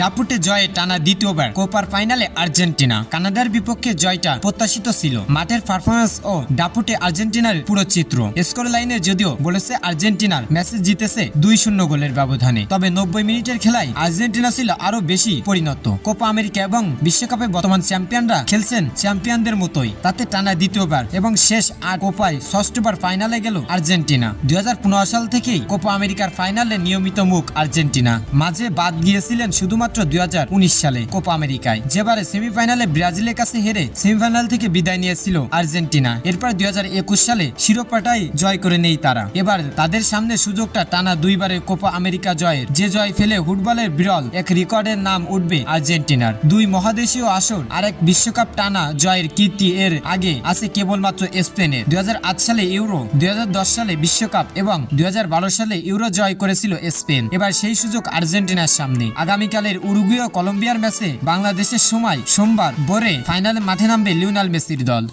ডাপুটে জয়ে টানা দ্বিতীয়বার কোপার ফাইনালে আর্জেন্টিনা। কানাডার বিপক্ষে জয়টা প্রত্যাশিত ছিল। মাঠের পারফরমেন্স ও ডাপুটে আর্জেন্টিনার পুরো চিত্র। স্কোর লাইনে যদিও বলেছে আর্জেন্টিনার ম্যাচে জিতেছে দুই শূন্য গোলের ব্যবধানে। তবে নব্বই মিনিটের খেলায় আর্জেন্টিনা ছিল আরও বেশি পরিণত। কোপা আমেরিকা এবং বিশ্বকাপে বর্তমান চ্যাম্পিয়নরা খেলছেন চ্যাম্পিয়নদের মতোই। তাতে টানা দ্বিতীয়বার এবং শেষ আট কোপায় ষষ্ঠবার ফাইনালে গেল আর্জেন্টিনা। দুই হাজার পনেরো সাল থেকেই কোপা আমেরিকার ফাইনালে নিয়মিত মুখ আর্জেন্টিনা। মাঝে বাদ গিয়েছিলেন শুধুমাত্র দুই সালে কোপা আমেরিকায়। যেবারে সেমিফাইনালে ব্রাজিলের কাছে হেরে সেমিফাইনাল থেকে বিদায় নিয়েছিল আর্জেন্টিনা। এরপর দুই সালে শিরোপাটাই জয় করে নেই তারা। এবার তাদের সামনে সুযোগটা টানা দুইবারের কোপা আমেরিকা জয়ের। যে জয় ফেলে ফুটবলের বিরল এক রেকর্ডের নাম উঠবে আর্জেন্টিনার। দুই মহাদেশীয় আসর আর এক বিশ্বকাপ টানা জয়ের কীর্তি এর আগে আছে কেবলমাত্র স্পেনের। দুই হাজার আট সালে ইউরো, দুই হাজার দশ সালে বিশ্বকাপ এবং দুই হাজার বারো সালে ইউরো জয় করেছিল স্পেন। এবার সেই সুযোগ আর্জেন্টিনার সামনে। আগামীকালের উরুগুয়া কলম্বিয়ার ম্যাচে বাংলাদেশের সময় সোমবার ভোরে ফাইনালে মাঠে নামবে লিওনাল মেসির দল।